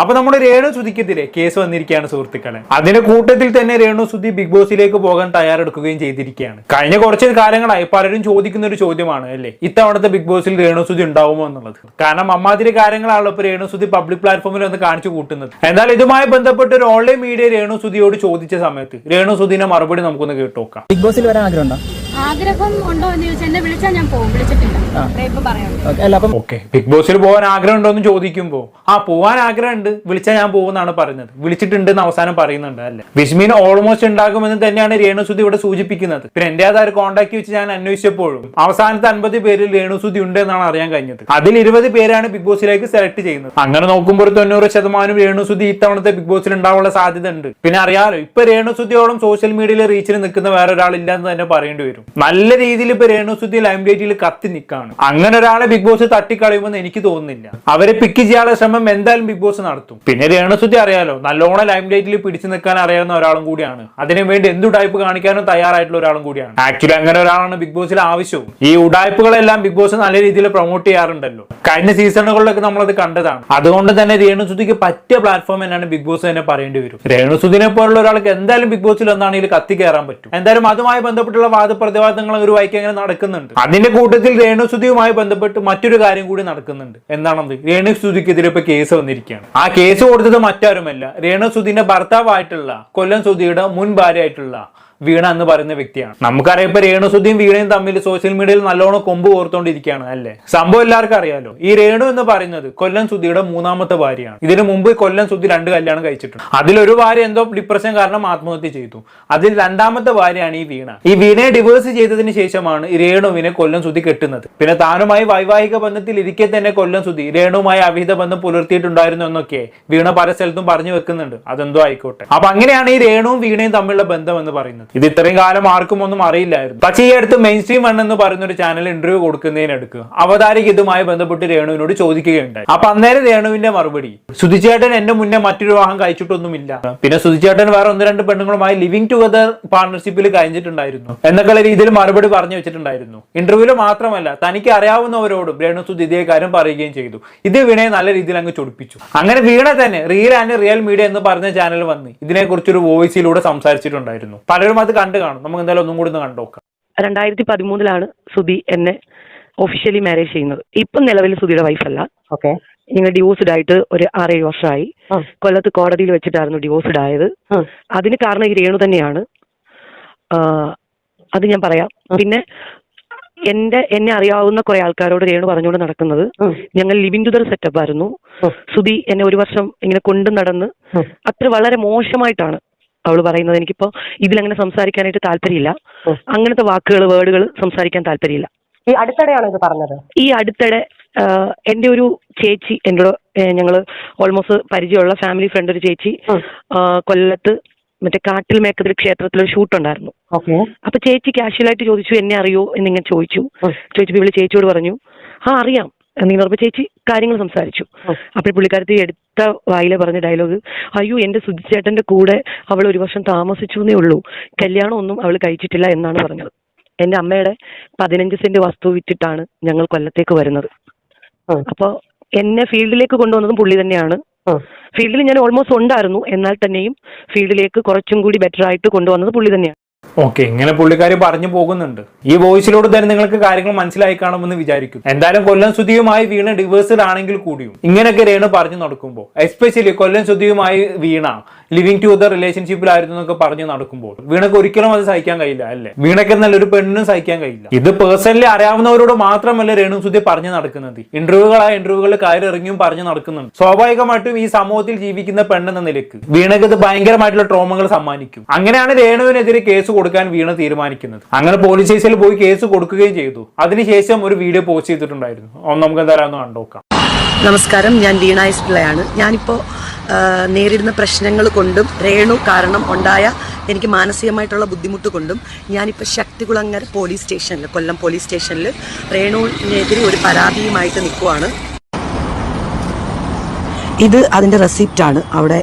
അപ്പൊ നമ്മുടെ രേണു സുധിക്കെതിരെ കേസ് വന്നിരിക്കുകയാണ് സുഹൃത്തുക്കളെ. അതിന്റെ കൂട്ടത്തിൽ തന്നെ രേണു സുധി ബിഗ് ബോസിലേക്ക് പോകാൻ തയ്യാറെടുക്കുകയും ചെയ്തിരിക്കുകയാണ്. കഴിഞ്ഞ കുറച്ച് കാലങ്ങളായി പലരും ചോദിക്കുന്ന ഒരു ചോദ്യമാണ് അല്ലേ? ഇത്തവണത്തെ ബിഗ് ബോസിൽ രേണു സുധി ഉണ്ടാവുമോ എന്നുള്ളത്. കാരണം അമ്മാതിരി കാര്യങ്ങളാണല്ലോ ഇപ്പൊ രേണു സുധി പബ്ലിക് പ്ലാറ്റ്ഫോമിൽ ഒന്ന് കാണിച്ചു കൂട്ടുന്നത്. എന്നാൽ ഇതുമായി ബന്ധപ്പെട്ട് ഒരു ഓൺലൈൻ മീഡിയ രേണു സുധിയോട് ചോദിച്ച സമയത്ത് രേണു സുധിന്റെ മറുപടി നമുക്കൊന്ന് കേട്ടോക്കാം ബിഗ് ബോസിൽ വരാൻ ആഗ്രഹമുണ്ടോ? ആഗ്രഹം ഉണ്ടോ എന്ന് ചോദിച്ചാൽ എന്നെ വിളിച്ചാൽ ഞാൻ പോകും. വിളിച്ചിട്ടില്ല. ഓക്കെ ബിഗ് ബോസിൽ പോകാൻ ആഗ്രഹം ഉണ്ടോ എന്ന് ചോദിക്കുമ്പോൾ ആ പോകാൻ ആഗ്രഹമുണ്ട്. വിളിച്ചാൽ ഞാൻ പോകുമെന്നാണ് പറയുന്നത്. വിളിച്ചിട്ടുണ്ട് എന്ന് അവസാനം പറയുന്നുണ്ട് അല്ലെ? വിസ്മീൻ ഓൾമോസ്റ്റ് ഉണ്ടാകുമെന്ന് തന്നെയാണ് രേണുസുതി ഇവിടെ സൂചിപ്പിക്കുന്നത്. പിന്നെ എന്റെ ആധാർ കോൺടാക്ട് വെച്ച് ഞാൻ അന്വേഷിച്ചപ്പോഴും അവസാനത്തെ അൻപത് പേരിൽ രേണുസുതി ഉണ്ട് എന്നാണ് അറിയാൻ കഴിഞ്ഞത്. അതിൽ ഇരുപത് പേരാണ് ബിഗ് ബോസിലേക്ക് സെലക്ട് ചെയ്യുന്നത്. അങ്ങനെ നോക്കുമ്പോൾ ഒരു തൊണ്ണൂറ് ശതമാനം രേണുസുതി ഇത്തവണത്തെ ബിഗ് ബോസിൽ ഉണ്ടാവാനുള്ള സാധ്യത ഉണ്ട് പിന്നെ അറിയാലോ ഇപ്പൊ രേണുസുതിയോളം സോഷ്യൽ മീഡിയയിൽ റീച്ചിൽ നിൽക്കുന്ന വേറെ ഒരാളില്ല എന്ന് തന്നെ പറയേണ്ടി വരും. നല്ല രീതിയിൽ ഇപ്പൊ രേണുസുദ്ധി ലൈം ലൈറ്റിൽ കത്തി നിൽക്കാണ് അങ്ങനെ ഒരാളെ ബിഗ് ബോസ് തട്ടിക്കളയുമെന്ന് എനിക്ക് തോന്നുന്നില്ല. അവരെ പിക്ക് ചെയ്യാനുള്ള ശ്രമം എന്തായാലും ബിഗ് ബോസ് നടത്തും. പിന്നെ രേണുസുദ്ധി അറിയാലോ നല്ലോണം ലൈം ലൈറ്റിൽ പിടിച്ചു നിൽക്കാൻ അറിയാവുന്ന ഒരാളും കൂടിയാണ്. അതിനു വേണ്ടി എന്ത് ഉടായ്പ് കാണിക്കാനും തയ്യാറായിട്ടുള്ള ഒരാളും കൂടിയാണ്. ആക്ച്വലി അങ്ങനെ ഒരാളാണ് ബിഗ് ബോസിൽ ആവശ്യവും. ഈ ഉടായ്പകളെല്ലാം ബിഗ് ബോസ് നല്ല രീതിയിൽ പ്രൊമോട്ട് ചെയ്യാറുണ്ടല്ലോ. കഴിഞ്ഞ സീസണുകളിലൊക്കെ നമ്മളത് കണ്ടതാണ്. അതുകൊണ്ട് തന്നെ രേണുസുദ്ധിക്ക് പറ്റിയ പ്ലാറ്റ്ഫോം തന്നെയാണ് ബിഗ് ബോസ് തന്നെ പറയേണ്ടി വരും. രേണുസുദ്ധിനെ പോലുള്ള ഒരാൾക്ക് എന്തായാലും ബിഗ് ബോസിൽ ഒന്നാണെങ്കിൽ കത്തി കയറാൻ പറ്റും. എന്തായാലും അതുമായി ബന്ധപ്പെട്ടുള്ള വാദപ്രതിവാദങ്ങൾ ഒരു വൈക്ക് അങ്ങനെ നടക്കുന്നുണ്ട്. അതിന്റെ കൂട്ടത്തിൽ രേണുസുതിയുമായി ബന്ധപ്പെട്ട് മറ്റൊരു കാര്യം കൂടി നടക്കുന്നുണ്ട്. എന്താണത്? രേണുസുതിക്കെതിരെ ഇപ്പൊ കേസ് വന്നിരിക്കുകയാണ്. ആ കേസ് കൊടുത്തത് മറ്റാരുമല്ല. രേണുസുതിന്റെ ഭർത്താവായിട്ടുള്ള കൊല്ലം സുതിയുടെ മുൻ ഭാര്യയായിട്ടുള്ള വീണ എന്ന് പറയുന്ന വ്യക്തിയാണ്. നമുക്കറിയാം ഇപ്പൊ രേണുസുദ്ധിയും വീണയും തമ്മിൽ സോഷ്യൽ മീഡിയയിൽ നല്ലോണം കൊമ്പ് കോർത്തോണ്ടിരിക്കുകയാണ് അല്ലേ? സംഭവം എല്ലാവർക്കും അറിയാലോ. ഈ രേണു എന്ന് പറയുന്നത് കൊല്ലം സുധിയുടെ മൂന്നാമത്തെ ഭാര്യയാണ്. ഇതിനു മുമ്പ് കൊല്ലം സുധി രണ്ട് കല്യാണം കഴിച്ചിട്ടുണ്ട്. അതിലൊരു ഭാര്യ എന്തോ ഡിപ്രഷൻ കാരണം ആത്മഹത്യ ചെയ്തു. അതിൽ രണ്ടാമത്തെ ഭാര്യയാണ് ഈ വീണ. ഈ വീണയെ ഡിവോഴ്സ് ചെയ്തതിന് ശേഷമാണ് രേണുവിനെ കൊല്ലം സുധി കെട്ടുന്നത്. പിന്നെ താനുമായി വൈവാഹിക ബന്ധത്തിൽ ഇരിക്കെ തന്നെ കൊല്ലം സുധി രേണുവുമായി അവിഹിത ബന്ധം പുലർത്തിയിട്ടുണ്ടായിരുന്നു എന്നൊക്കെ വീണ പല സ്ഥലത്തും പറഞ്ഞു വെക്കുന്നുണ്ട്. അതെന്തോ ആയിക്കോട്ടെ. അപ്പൊ അങ്ങനെയാണ് ഈ രേണുവും വീണയും തമ്മിലുള്ള ബന്ധം എന്ന് പറയുന്നത്. ഇത് ഇത്രയും കാലം ആർക്കും ഒന്നും അറിയില്ലായിരുന്നു. പക്ഷേ ഈ അടുത്ത് മെയിൻ സ്ട്രീം വൺ എന്ന് പറയുന്ന ഒരു ചാനൽ ഇന്റർവ്യൂ കൊടുക്കുന്നതിനെടുക്ക് അവതാരിക ഇതുമായി ബന്ധപ്പെട്ട് രേണുവിനോട് ചോദിക്കുകയുണ്ടായി. അപ്പൊ അന്നേരം രേണുവിന്റെ മറുപടി സുധിച്ചേട്ടൻ എന്റെ മുന്നേ മറ്റൊരു വിവാഹം കഴിച്ചിട്ടൊന്നുമില്ല. പിന്നെ സുധിച്ചേട്ടൻ വേറെ ഒന്ന് രണ്ട് പെണ്ണുങ്ങളുമായി ലിവിംഗ് ടുഗദർ പാർട്ണർഷിപ്പിൽ കഴിഞ്ഞിട്ടുണ്ടായിരുന്നു. എന്നൊക്കെ രീതിയിൽ മറുപടി പറഞ്ഞു വെച്ചിട്ടുണ്ടായിരുന്നു. ഇന്റർവ്യൂവിൽ മാത്രമല്ല തനിക്ക് അറിയാവുന്നവരോടും രേണു സുധി ഇതേ കാര്യം പറയുകയും ചെയ്തു. ഇത് വീണയെ നല്ല രീതിയിൽ അങ്ങ് ചൊടിപ്പിച്ചു. അങ്ങനെ വീണ തന്നെ റിയൽ ആൻഡ് റിയൽ മീഡിയ എന്ന് പറഞ്ഞ ചാനൽ വന്ന് ഇതിനെക്കുറിച്ചൊരു വോയിസിലൂടെ സംസാരിച്ചിട്ടുണ്ടായിരുന്നു. പലരും അത് കണ്ടു കാണും. നമുക്ക് എന്തായാലും ഒന്നും കൂടി ഒന്ന് കണ്ടു നോക്കാം. രണ്ടായിരത്തി പതിമൂന്നിലാണ് സുധി എന്നെ ഒഫീഷ്യലി മാരേജ് ചെയ്യുന്നത്. ഇപ്പം നിലവിൽ സുധിയുടെ വൈഫല്ല ഓക്കെ ഞങ്ങൾ ഡിവോഴ്സ്ഡ് ആയിട്ട് ഒരു ആറേഴ് വർഷമായി. കൊല്ലത്ത് കോടതിയിൽ വെച്ചിട്ടായിരുന്നു ഡിവോഴ്സ്ഡ് ആയത്. അതിന് കാരണം ഈ രേണു തന്നെയാണ്. അത് ഞാൻ പറയാം. പിന്നെ എന്റെ എന്നെ അറിയാവുന്ന കുറെ ആൾക്കാരോട് രേണു പറഞ്ഞുകൊണ്ട് നടക്കുന്നത്. ഞങ്ങൾ ലിവിൻ ടുദർ സെറ്റപ്പ് ആയിരുന്നു. സുധി എന്നെ ഒരു വർഷം ഇങ്ങനെ കൊണ്ടു നടന്ന്. അത്ര വളരെ മോശമായിട്ടാണ് അവൾ പറയുന്നത് എനിക്കിപ്പോ ഇതിലങ്ങനെ സംസാരിക്കാനായിട്ട് താല്പര്യമില്ല. അങ്ങനത്തെ വാക്കുകൾ വേർഡുകൾ സംസാരിക്കാൻ താല്പര്യമില്ല. ഈ അടുത്തിടെയാണോ ഇത് പറഞ്ഞത്? ഈ അടുത്തിടെ എന്റെ ഒരു ചേച്ചി എന്നോട് ഞങ്ങൾ ഓൾമോസ്റ്റ് പരിചയമുള്ള ഫാമിലി ഫ്രണ്ട് ഒരു ചേച്ചി കൊല്ലത്ത് മറ്റേ കാട്ടിൽ മേക്കതിൽ ക്ഷേത്രത്തിൽ ഒരു ഷൂട്ട് ഉണ്ടായിരുന്നു അപ്പൊ ചേച്ചി കാഷ്വലായിട്ട് ചോദിച്ചു എന്നെ അറിയോ? എന്നിങ്ങനെ ചോദിച്ചു. ചോദിച്ചപ്പോ ചോദിച്ചപ്പോൾ ഇവൾ ചേച്ചിയോട് പറഞ്ഞു ആ അറിയാം. പറഞ്ഞപ്പോൾ ചേച്ചി കാര്യങ്ങൾ സംസാരിച്ചു. അപ്പോൾ പുള്ളിക്കാരത്തി എടുത്ത വായിലെ പറഞ്ഞ ഡയലോഗ് അയ്യോ എന്റെ സുജിച്ചേട്ടന്റെ കൂടെ അവൾ ഒരു വർഷം താമസിച്ചു എന്നേ ഉള്ളൂ. കല്യാണം ഒന്നും അവൾ കഴിച്ചിട്ടില്ല എന്നാണ് പറഞ്ഞത്. എന്റെ അമ്മയുടെ പതിനഞ്ച് സെന്റ് വസ്തു വിറ്റിട്ടാണ് ഞങ്ങൾ കൊല്ലത്തേക്ക് വരുന്നത്. അപ്പോൾ എന്നെ ഫീൽഡിലേക്ക് കൊണ്ടുവന്നതും പുള്ളി തന്നെയാണ്. ഫീൽഡിൽ ഞാൻ ഓൾമോസ്റ്റ് ഉണ്ടായിരുന്നു. എന്നാൽ തന്നെയും ഫീൽഡിലേക്ക് കുറച്ചും കൂടി ബെറ്റർ ആയിട്ട് കൊണ്ടുവന്നത് പുള്ളി തന്നെയാണ്. ഓക്കെ ഇങ്ങനെ പുള്ളിക്കാർ പറഞ്ഞു പോകുന്നുണ്ട്. ഈ വോയിസിലൂടെ തന്നെ നിങ്ങൾക്ക് കാര്യങ്ങൾ മനസ്സിലായി കാണുമെന്ന് വിചാരിക്കും. എന്തായാലും കൊല്ലം സുധിയുമായി വീണ ഡിവേഴ്സഡ് ആണെങ്കിൽ കൂടിയും ഇങ്ങനെയൊക്കെ രേണു പറഞ്ഞു നടക്കുമ്പോൾ എസ്പെഷ്യലി കൊല്ലം സുധിയുമായി വീണ ലിവിങ് ടു ദ റിലേഷൻഷിപ്പിലായിരുന്നു എന്നൊക്കെ പറഞ്ഞു നടക്കുമ്പോൾ വീണക്ക് ഒരിക്കലും അത് സഹിക്കാൻ കഴിയില്ല അല്ലേ? വീണക്ക് എന്നല്ല ഒരു പെണ്ണിനും സഹിക്കാൻ കഴിയില്ല. ഇത് പേഴ്സണലി അറിയാവുന്നവരോട് മാത്രമല്ല രേണു സുധി പറഞ്ഞു നടക്കുന്നത്. ഇന്റർവ്യൂകളായ ഇന്റർവ്യൂകളിൽ കയറി ഇറങ്ങിയും പറഞ്ഞു നടക്കുന്നുണ്ട്. സ്വാഭാവികമായിട്ടും ഈ സമൂഹത്തിൽ ജീവിക്കുന്ന പെണ്ണെന്ന നിലയ്ക്ക് വീണക്ക് ഇത് ഭയങ്കരമായിട്ടുള്ള ട്രോമകൾ സമ്മാനിക്കും. അങ്ങനെയാണ് രേണുവിനെതിരെ കേസ് കൊടുക്കാൻ വീണ തീരുമാനിക്കുന്നത്. അങ്ങനെ പോലീസ് സ്റ്റേഷനിൽ പോയി കേസ് കൊടുക്കുകയും ചെയ്തു. അതിനുശേഷം ഒരു വീഡിയോ പോസ്റ്റ് ചെയ്തിട്ടുണ്ടായിരുന്നു. നമുക്ക് എന്തായാലും ഒന്ന് കണ്ടോക്കാം നമസ്കാരം. ഞാൻ വീണ എസ് പിള്ളയാണ് ഞാനിപ്പോൾ നേരിടുന്ന പ്രശ്നങ്ങൾ കൊണ്ടും രേണു കാരണം ഉണ്ടായ എനിക്ക് മാനസികമായിട്ടുള്ള ബുദ്ധിമുട്ട് കൊണ്ടും ഞാനിപ്പോൾ ശക്തികുളങ്ങര പോലീസ് സ്റ്റേഷനിൽ കൊല്ലം പോലീസ് സ്റ്റേഷനിൽ രേണുവിനെതിരെ ഒരു പരാതിയുമായിട്ട് നിൽക്കുവാണ് ഇത് അതിന്റെ റെസിപ്റ്റാണ് അവിടെ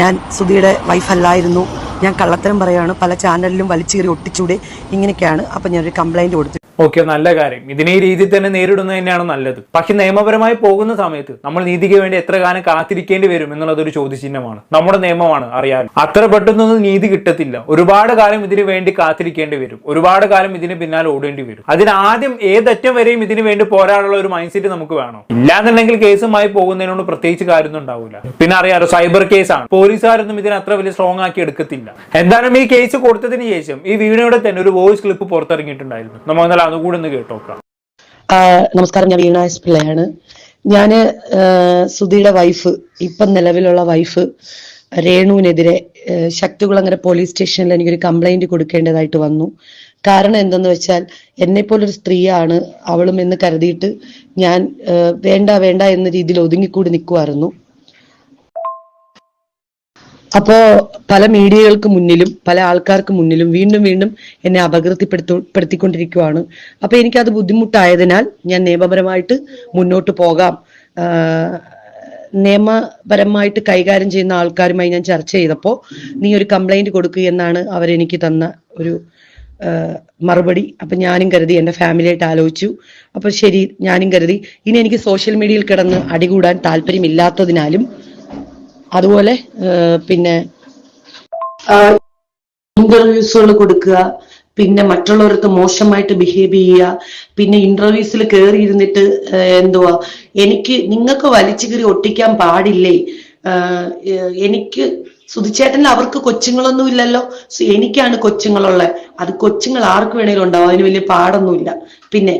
ഞാൻ സുധിയുടെ വൈഫല്ലായിരുന്നു ഞാൻ കള്ളത്തരം പറയാണ്. പല ചാനലിലും വലിച്ചേറി ഒട്ടിച്ചൂടെ ഇങ്ങനെയൊക്കെയാണ്. അപ്പം ഞാനൊരു കംപ്ലൈന്റ് കൊടുത്തു ഓക്കെ നല്ല കാര്യം. ഇതിനെ ഈ രീതിയിൽ തന്നെ നേരിടുന്നത് തന്നെയാണ് നല്ലത്? പക്ഷെ നിയമപരമായി പോകുന്ന സമയത്ത് നമ്മൾ നീതിക്ക് വേണ്ടി എത്ര കാലം കാത്തിരിക്കേണ്ടി വരും എന്നുള്ളത് ഒരു ചോദ്യചിഹ്നമാണ്. നമ്മുടെ നിയമമാണ് അറിയാൻ അത്ര പെട്ടെന്നൊന്നും നീതി കിട്ടത്തില്ല. ഒരുപാട് കാലം ഇതിന് വേണ്ടി കാത്തിരിക്കേണ്ടി വരും. ഒരുപാട് കാലം ഇതിന് പിന്നാലെ ഓടേണ്ടി വരും. അതിന് ആദ്യം ഏതറ്റം വരെയും ഇതിന് വേണ്ടി പോരാടുള്ള ഒരു മൈൻഡ് സെറ്റ് നമുക്ക് വേണം. ഇല്ലാന്നുണ്ടെങ്കിൽ കേസുമായി പോകുന്നതിനോട് പ്രത്യേകിച്ച് കാര്യമൊന്നും ഉണ്ടാവില്ല പിന്നെ അറിയാലോ സൈബർ കേസാണ് പോലീസുകാരൊന്നും ഇതിനെ അത്ര വലിയ സ്ട്രോങ് ആക്കി എടുക്കത്തില്ല. എന്തായാലും ഈ കേസ് കൊടുത്തതിന് ശേഷം ഈ വീഡിയോയുടെ തന്നെ ഒരു വോയിസ് ക്ലിപ്പ് പുറത്തിറങ്ങിയിട്ടുണ്ടായിരുന്നു. നമ്മൾ അതുകൂടെ ഒന്ന് കേട്ടോക്കാം നമസ്കാരം ഞാൻ വീണ എസ് പിള്ളയാണ്. ഞാൻ സുധിയുടെ വൈഫ് ഇപ്പം നിലവിലുള്ള വൈഫ് രേണുവിനെതിരെ ശക്തികുളങ്ങര പോലീസ് സ്റ്റേഷനിൽ എനിക്കൊരു കംപ്ലൈന്റ് കൊടുക്കേണ്ടതായിട്ട് വന്നു. കാരണം എന്തെന്ന് വെച്ചാൽ എന്നെ പോലൊരു സ്ത്രീയാണ് അവളും എന്ന് കരുതിയിട്ട് ഞാൻ വേണ്ട വേണ്ട എന്ന രീതിയിൽ ഒതുങ്ങിക്കൂടി നിൽക്കുമായിരുന്നു അപ്പോ പല മീഡിയകൾക്ക് മുന്നിലും പല ആൾക്കാർക്ക് മുന്നിലും വീണ്ടും വീണ്ടും എന്നെ അപകീർത്തിപ്പെടുത്തു അപ്പൊ അത് ബുദ്ധിമുട്ടായതിനാൽ ഞാൻ നിയമപരമായിട്ട് മുന്നോട്ട് പോകാം. നിയമപരമായിട്ട് കൈകാര്യം ചെയ്യുന്ന ആൾക്കാരുമായി ഞാൻ ചർച്ച ചെയ്തപ്പോൾ നീ ഒരു കംപ്ലൈന്റ് കൊടുക്കുക എന്നാണ് അവരെനിക്ക് തന്ന ഒരു മറുപടി. അപ്പൊ ഞാനും കരുതി എന്റെ ഫാമിലിയായിട്ട് ആലോചിച്ചു. അപ്പൊ ശരി ഞാനും കരുതി. ഇനി എനിക്ക് സോഷ്യൽ മീഡിയയിൽ കിടന്ന് അടികൂടാൻ താല്പര്യമില്ലാത്തതിനാലും അതുപോലെ പിന്നെ ഇന്റർവ്യൂസുകൾ കൊടുക്കുക പിന്നെ മറ്റുള്ളവർക്ക് മോശമായിട്ട് ബിഹേവ് ചെയ്യുക പിന്നെ ഇന്റർവ്യൂസിൽ കയറി ഇരുന്നിട്ട് ഏഹ് എന്തുവാ എനിക്ക് നിങ്ങൾക്ക് വലിച്ചു കയറി ഒട്ടിക്കാൻ പാടില്ലേ? എനിക്ക് സുധിച്ചേട്ടന് അവർക്ക് കൊച്ചുങ്ങളൊന്നും ഇല്ലല്ലോ സോ എനിക്കാണ് കൊച്ചുങ്ങളുള്ളത് അത് കൊച്ചുങ്ങൾ ആർക്ക് വേണേലും ഉണ്ടാവും അതിന് വലിയ പാടൊന്നുമില്ല. പിന്നെ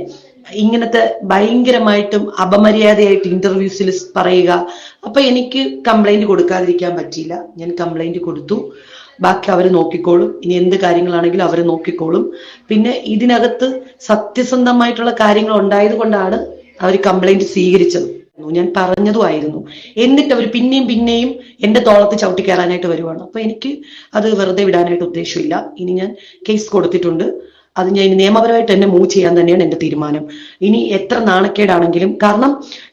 ഇങ്ങനത്തെ ഭയങ്കരമായിട്ടും അപമര്യാദയായിട്ട് ഇന്റർവ്യൂസിൽ പറയുക. അപ്പൊ എനിക്ക് കംപ്ലൈന്റ് കൊടുക്കാതിരിക്കാൻ പറ്റിയില്ല. ഞാൻ കംപ്ലൈന്റ് കൊടുത്തു. ബാക്കി അവർ നോക്കിക്കോളും. ഇനി എന്ത് കാര്യങ്ങളാണെങ്കിലും അവർ നോക്കിക്കോളും. പിന്നെ ഇതിനകത്ത് സത്യസന്ധമായിട്ടുള്ള കാര്യങ്ങൾ ഉണ്ടായത് കൊണ്ടാണ് അവർ കംപ്ലൈന്റ് സ്വീകരിച്ചത്. ഞാൻ പറഞ്ഞതുമായിരുന്നു എന്നിട്ട് അവർ പിന്നെയും പിന്നെയും എന്റെ തോളത്ത് ചവിട്ടി കയറാനായിട്ട് വരുവാണ്. അപ്പൊ എനിക്ക് അത് വെറുതെ വിടാനായിട്ട് ഉദ്ദേശമില്ല. ഇനി ഞാൻ കേസ് കൊടുത്തിട്ടുണ്ട്. അത് ഞാൻ നിയമപരമായിട്ട് എന്നെ മൂവ് ചെയ്യാൻ തന്നെയാണ് എന്റെ തീരുമാനം. ഇനി എത്ര നാണക്കേടാണെങ്കിലും കാരണം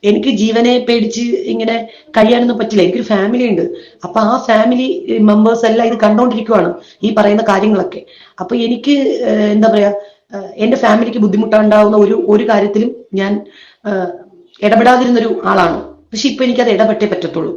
എനിക്ക് ജീവനെ പേടിച്ച് ഇങ്ങനെ കഴിയാനൊന്നും പറ്റില്ല. എനിക്കൊരു ഫാമിലി ഉണ്ട്. അപ്പൊ ആ ഫാമിലി മെമ്പേഴ്സ് എല്ലാം ഇത് കണ്ടോണ്ടിരിക്കുവാണ് ഈ പറയുന്ന കാര്യങ്ങളൊക്കെ. അപ്പൊ എനിക്ക് എന്താ പറയാ എന്റെ ഫാമിലിക്ക് ബുദ്ധിമുട്ടുണ്ടാവുന്ന ഒരു ഒരു കാര്യത്തിലും ഞാൻ ഇടപെടാതിരുന്നൊരു ആളാണ്. പക്ഷെ ഇപ്പൊ എനിക്കത് ഇടപെട്ടേ പറ്റത്തുള്ളൂ.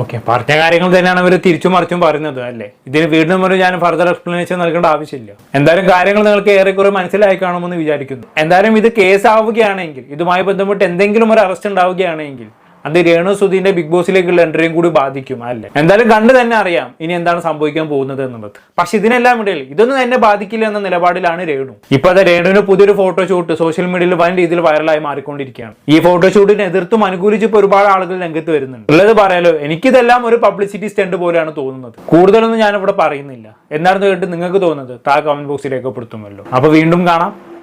ഓക്കെ പറഞ്ഞ കാര്യങ്ങൾ തന്നെയാണ് അവർ തിരിച്ചും മറിച്ചും പറയുന്നത് അല്ലേ? ഇതിന് വീണ്ടും ഒരു ഞാൻ ഫർദർ എക്സ്പ്ലനേഷൻ നൽകേണ്ട ആവശ്യമില്ല. എന്തായാലും കാര്യങ്ങൾ നിങ്ങൾക്ക് ഏറെക്കുറെ മനസ്സിലായി കാണുമെന്ന് വിചാരിക്കുന്നു. എന്തായാലും ഇത് കേസ് ആവുകയാണെങ്കിൽ ഇതുമായി ബന്ധപ്പെട്ട് എന്തെങ്കിലും ഒരു അറസ്റ്റ് ഉണ്ടാവുകയാണെങ്കിൽ അത് രേണു സുധീന്റെ ബിഗ് ബോസിലേക്കുള്ള എൻട്രിയും കൂടി ബാധിക്കും അല്ലേ? എന്തായാലും കണ്ടു തന്നെ അറിയാം ഇനി എന്താണ് സംഭവിക്കാൻ പോകുന്നത് എന്നുള്ളത്. പക്ഷെ ഇതിനെല്ലാം ഇടയിൽ ഇതൊന്നും എന്നെ ബാധിക്കില്ല എന്ന നിലപാടിലാണ് രേണു. ഇപ്പൊ അത് രേണുവിന് പുതിയൊരു ഫോട്ടോ ഷൂട്ട് സോഷ്യൽ മീഡിയയിൽ വൻ രീതിയിൽ വൈറലായി മാറിക്കൊണ്ടിരിക്കുകയാണ്. ഈ ഫോട്ടോ ഷൂട്ടിനെ എതിർത്തും ഇപ്പൊ ഒരുപാട് ആളുകൾ രംഗത്ത് വരുന്നുണ്ട്. ഉള്ളത് പറയാലോ എനിക്കിതെല്ലാം ഒരു പബ്ലിസിറ്റി സ്റ്റണ്ട് പോലെയാണ് തോന്നുന്നത്. കൂടുതലൊന്നും ഞാനിവിടെ പറയുന്നില്ല. എന്താണെന്ന് കേട്ട് നിങ്ങൾക്ക് തോന്നുന്നത് താ കമന്റ് ബോക്സിൽ രേഖപ്പെടുത്തുമല്ലോ അപ്പൊ വീണ്ടും കാണാം.